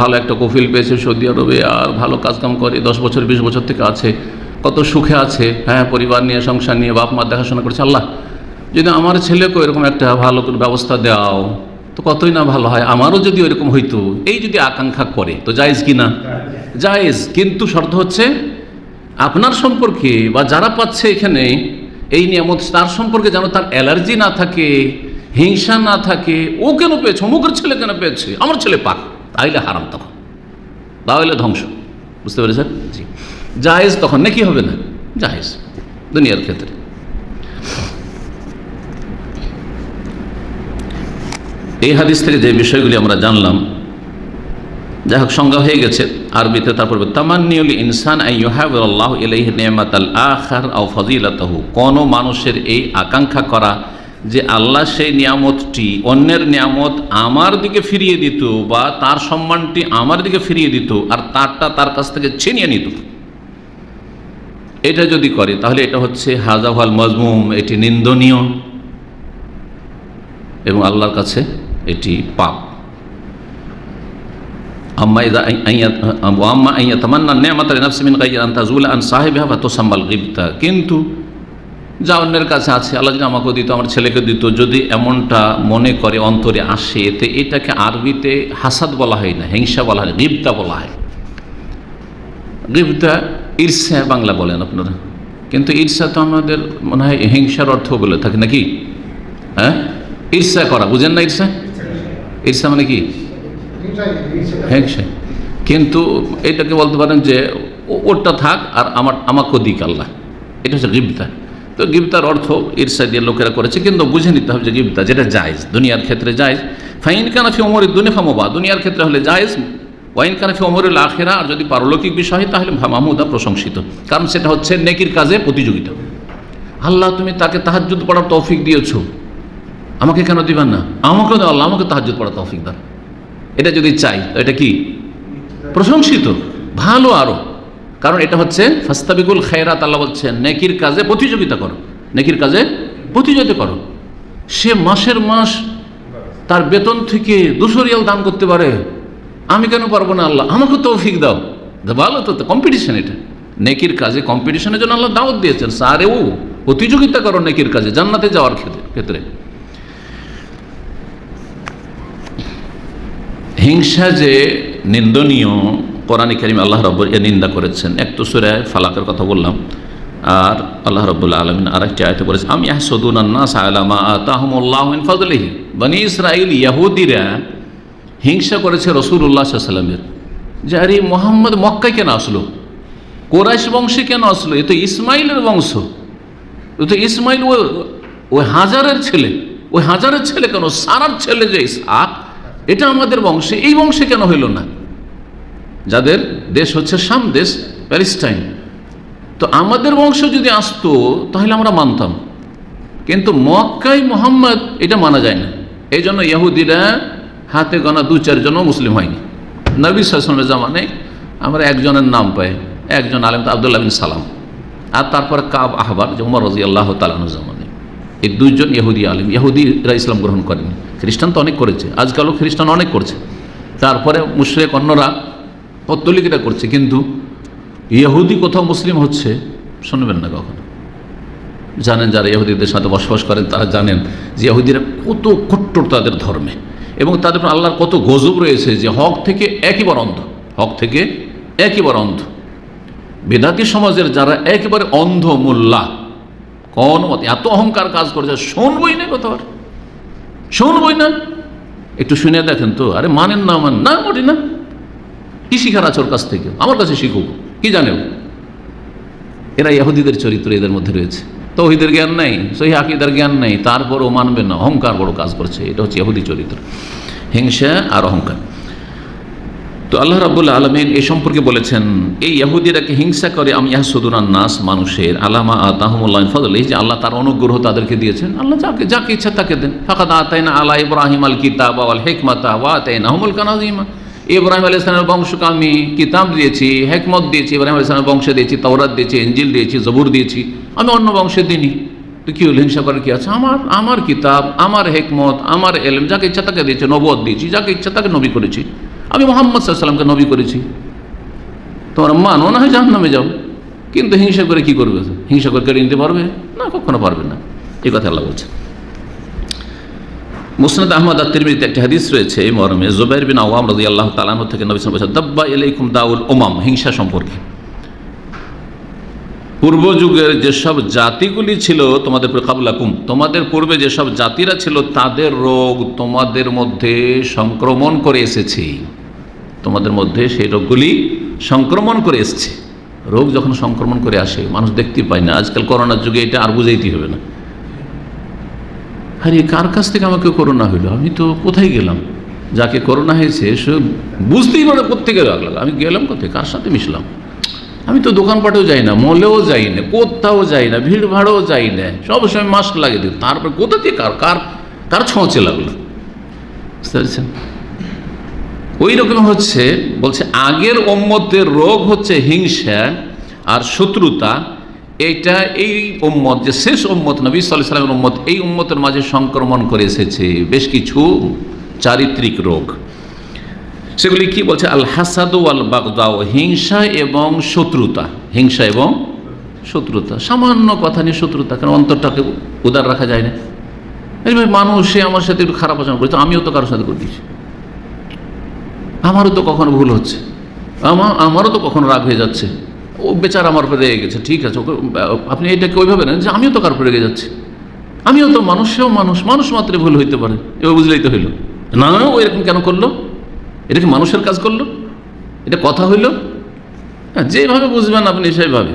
ভালো একটা কফিল পেয়েছে সৌদি আরবে আর ভালো কাজকাম করে, দশ বছর, বিশ বছর থেকে আছে, কত সুখে আছে হ্যাঁ পরিবার নিয়ে, সংসার নিয়ে, বাপ মা দেখাশোনা করছে, আল্লাহ, যদি আমার ছেলেকেও এরকম একটা ভালো ব্যবস্থা দাও, তো কতই না ভালো হয়, আমারও যদি ওইরকম হইতো, এই যদি আকাঙ্ক্ষা করে, তো জায়েজ কি না জায়েজ, কিন্তু শর্ত হচ্ছে আপনার সম্পর্কে বা যারা পাচ্ছে এখানে, এই নিয়ামত তার সম্পর্কে যেন তার অ্যালার্জি না থাকে, হিংসা না থাকে, ও কেন পেয়েছে, অমুকের ছেলে কেন পেয়েছে, আমার ছেলে পাক। তাইলে হারাম তখন। তাহলে ধ্বংস। বুঝতে পেরেছেন? জি। জায়েজ তখন। নাকি হবে না? জায়েজ। দুনিয়ার ক্ষেত্রে। এই হাদিস থেকে যে বিষয়গুলি আমরা জানলাম যাই হোক সংজ্ঞা হয়ে গেছে আরবিতে তারপর তামান্নিউল ইনসান আল্লাহ ইলাইহ নেমাত আল আখার আও ফজিলাতহু। কোনো মানুষের এই আকাঙ্ক্ষা করা যে আল্লাহ সেই নিয়ামতটি অন্যের নিয়ামত আমার দিকে ফিরিয়ে দিত বা তার সম্মানটি আমার দিকে ফিরিয়ে দিত আর তারটা তার কাছ থেকে ছিনিয়ে নিত। এটা যদি করে, তাহলে এটা হচ্ছে হাজাহাল মজমুম, এটি নিন্দনীয় এবং আল্লাহর কাছে এটি পাপ। কিন্তু যা অন্যের কাছে আছে, আল্লাহ যদি আমাকে দিত, আমার ছেলেকে দিত, যদি এমনটা মনে করে, অন্তরে আসে, এতে এটাকে আরবিতে হাসাদ বলা হয় না, হিংসা বলা হয় গিবতা বলা হয়। গিবতা ঈর্ষা বাংলা বলেন আপনারা। কিন্তু ঈর্ষা তো আমাদের মনে হয় হিংসার অর্থ বলে থাকে নাকি? হ্যাঁ? ঈর্ষা করা, বুঝেন না ঈর্ষা? ঈর্ষা মানে কি? হিংসা। কিন্তু এটাকে বলতে পারেন যে ওরটা থাক আর আমার আমাকে দিক আল্লাহ। এটা হচ্ছে গিবতা। তো গিবতার অর্থ ঈর্ষা দিয়ে লোকেরা করেছে, কিন্তু বুঝে নিতে হবে যে গিবতা যেটা জায়েজ, দুনিয়ার ক্ষেত্রে জায়েজ। ফাইন কানাফি অমর দুনিয়া মোবা, দুনিয়ার ক্ষেত্রে হলে জায়েজ, ওয়াইন কানাফি অমরুল আখেরা আর যদি পারলৌকিক বিষয় হয়, তাহলে মাহমুদা প্রশংসিত। কারণ সেটা হচ্ছে নেকির কাজে প্রতিযোগিতা। আল্লাহ, তুমি তাকে তাহাজ্জুদ পড়ার তৌফিক দিয়েছ। আমাকে কেন দিবেন না? আমাকে আল্লাহ, আমাকে তাহাজ্জুদ পড়ার তৌফিক দাও। এটা যদি চাই এটা কি? প্রশংসিত। ভালো আরও। কারণ এটা হচ্ছে ফাস্তাবিকুল খায়রাত, আল্লাহ বলছেন, নেকির কাজে প্রতিযোগিতা করো। নেকির কাজে প্রতিযোগিতা করো। সে মাসের মাস তার বেতন থেকে দুশো রিয়াল দান করতে পারে। আমি কেন পারব না আল্লাহ? আমাকে তৌফিক দাও। ভালো তো কম্পিটিশন এটা। নেকির কাজে কম্পিটিশনের জন্য আল্লাহ দাওয়াত দিয়েছেন। সারেও প্রতিযোগিতা করো নেকির কাজে, জান্নাতে যাওয়ার ক্ষেত্রে ক্ষেত্রে। হিংসা যে নিন্দনীয় কোরআন করিম আল্লাহ রব্বর এ নিন্দা করেছেন। এক তো সুরায় ফালাকের কথা বললাম, আর আল্লাহ রব্বুল্লা আলমিন আর একটি আয়তে করেছে আমি সদুন আন্নাস আলামা তাহমুল্লাহিন ফজলিহি বনি ইসরাইল ইয়াহুদিরা হিংসা করেছে রসুল্লাহ সাল্লামের যে আরে মোহাম্মদ মক্কায় কেন আসলো? কোরাইশ বংশে কেন আসলো? এ তো ইসমাইলের বংশ। ও তো ইসমাইল ও, ওই হাজারের ছেলে। ওই হাজারের ছেলে কেন? সারার ছেলে যে ইসহাক, এটা আমাদের বংশে, এই বংশে কেন হইল না? যাদের দেশ হচ্ছে শাম দেশ, প্যালেস্টাইন। তো আমাদের বংশ যদি আসতো, তাহলে আমরা মানতাম। কিন্তু মক্কাই মোহাম্মদ এটা মানা যায় না। এই জন্য ইহুদিরা হাতে গোনা দু চারজনও মুসলিম হয়নি। নবী সাসনের জামানে আমরা একজনের নাম পাই, একজন আলেম আবদুল্লাহ বিন সালাম। আর তারপর কাব আহবার উমর রাজি আল্লাহ তালানুর জামানে এই দুইজন ইহুদি আলিম, ইহুদিরা ইসলাম গ্রহণ করেনি। খ্রিস্টান তো অনেক করেছে, আজকালও খ্রিস্টান অনেক করছে। তারপরে মুশরেক অন্যরা পত্তলিকেরা করছে, কিন্তু ইহুদি কোথাও মুসলিম হচ্ছে, শুনবেন না কখনো। জানেন যারা ইহুদিদের সাথে বসবাস করেন, তারা জানেন যে ইহুদিরা কত কট্টর তাদের ধর্মে। এবং তাদের আল্লাহর কত গজব রয়েছে যে হক থেকে একইবার অন্ধ, হক থেকে একইবার অন্ধ। বেদাতি সমাজের যারা একেবারে অন্ধ মোল্লা, কোন এত অহংকার কাজ করেছে, শুনবই না আর। শুনবই না। একটু শুনে দেখেন তো, আরে মানেন না, মান না মোটি না। কি শিখার আছে ওর কাছ থেকে? আমার কাছে শিখুক। কি জানে এরা ইহুদিদের চরিত্র এদের মধ্যে রয়েছে। তৌহিদের জ্ঞান নেই, সহি আকিদার জ্ঞান নেই, তারপরও মানবে না, অহংকার বড় কাজ করছে। এটা হচ্ছে ইহুদি চরিত্র। হিংসা আর অহংকার। তো আল্লাহ রাবুল্লাহ আলমিন এ সম্পর্কে বলেছেন, এই ইহুদিরাকে হিংসা করে আমি ইয়াহসুদুরান নাস মানুষের, আলামা আতাহমুল্লাহ ফজল এই যে আল্লাহ তার অনুগ্রহ তাদেরকে দিয়েছেন, আল্লাহ যাকে যাকে ইচ্ছা তাকে দেন। ফাঁকাত আতাইনা আল্লাহ ইব্রাহিম আল কিতাব আল হেকমাতা ওয়া আতাইনা হুমুল কানাজিমা। ইব্রাহিম আলী ইসলামের বংশকে আমি কিতাব দিয়েছি, হেকমত দিয়েছি, ইব্রাহিম আলী ইসলামের বংশে দিয়েছি, তওরাত দিয়েছি এঞ্জিল দিয়েছি, জবুর দিয়েছি, আমি অন্য বংশে দিইনি। তো কি হল? হিংসা করার কি আছে? আমার আমার কিতাব, আমার হেকমত, আমার এলম, যাকে ইচ্ছা তাকে দিয়েছে নবদ দিয়েছি, যাকে ইচ্ছা তাকে নবী করেছি। আমি মোহাম্মদ সাল্লামকে নবী করেছি। তোমার মানো না হয় জাহান নামে যাও। কিন্তু হিংসা করে কি করবে? হিংসা করে কেড়ে নিতে পারবে? না, কখনো পারবে না। এই কথা আল্লাহ বলছে মুসনাদ আহমদ আর তিরমিতে একটা হাদিস রয়েছে এই মরমে জুবাইর বিন আওয়াম রাজি আল্লাহ তালাহ থেকে নবী দাব্বা এলাইকুম দাউল ওমাম হিংসা সম্পর্কে। পূর্ব যুগের যেসব জাতিগুলি ছিল, তোমাদের কাবলাকুম তোমাদের পূর্বে যেসব জাতিরা ছিল, তাদের রোগ তোমাদের মধ্যে সংক্রমণ করে এসেছে। তোমাদের মধ্যে সেই রোগগুলি সংক্রমণ করে এসছে। রোগ যখন সংক্রমণ করে আসে, মানুষ দেখতে পায় না। আজকাল করোনার যুগে এটা আর বুঝাইতে হবে না। আরে কার কাছ থেকে আমাকে করোনা হইল আমি তো কোথায় গেলাম? যাকে করোনা হয়েছে, সে বুঝতেই পারে কোথেকে লাগল। আমি গেলাম কোথায় কার সাথে মিশলাম? আমি তো দোকানপাটেও যাই না, মলেও যাই না কোথাও যাই না ভিড় ভাড়ও যাই না সবসময় মাস্ক লাগিয়ে দিই। তারপর কোথা থেকে কার কার কার ছোঁচে লাগল? বুঝতে পেরেছেন? ওই রকম হচ্ছে, বলছে, আগের ওম্মতের রোগ হচ্ছে হিংসা আর শত্রুতা। এইটা এই উম্মত যে শেষ উম্মত নবী সাল্লামের উম্মত, এই উম্মতের মাঝে সংক্রমণ করে এসেছে। বেশ কিছু চারিত্রিক রোগ। সেগুলি কি বলছে? আল হাসাদু আল বাগদাও হিংসা এবং শত্রুতা। হিংসা এবং শত্রুতা। সামান্য কথা নিয়ে শত্রুতা, কারণ অন্তরটাকে উদার রাখা যায় না। মানুষ, সে আমার সাথে একটু খারাপ আচরণ করেছে, আমিও তো কারোর সাথে করে দিয়েছি। আমারও তো কখনো ভুল হচ্ছে। আমার আমারও তো কখনো রাগ হয়ে যাচ্ছে। ও বেচার আমার উপরে রেগে গেছে, ঠিক আছে, ওকে আপনি এটাকে ওইভাবে নেন? যে আমিও তো কার উপরে রেগে যাচ্ছি। আমিও তো মানুষেও মানুষ মানুষ মাত্রে ভুল হইতে পারে এবার বুঝলেই তো হইল। না ও এরকম কেন করল? এটা কি মানুষের কাজ করল? এটা কথা হইল? হ্যাঁ যেভাবে বুঝবেন আপনি সেইভাবে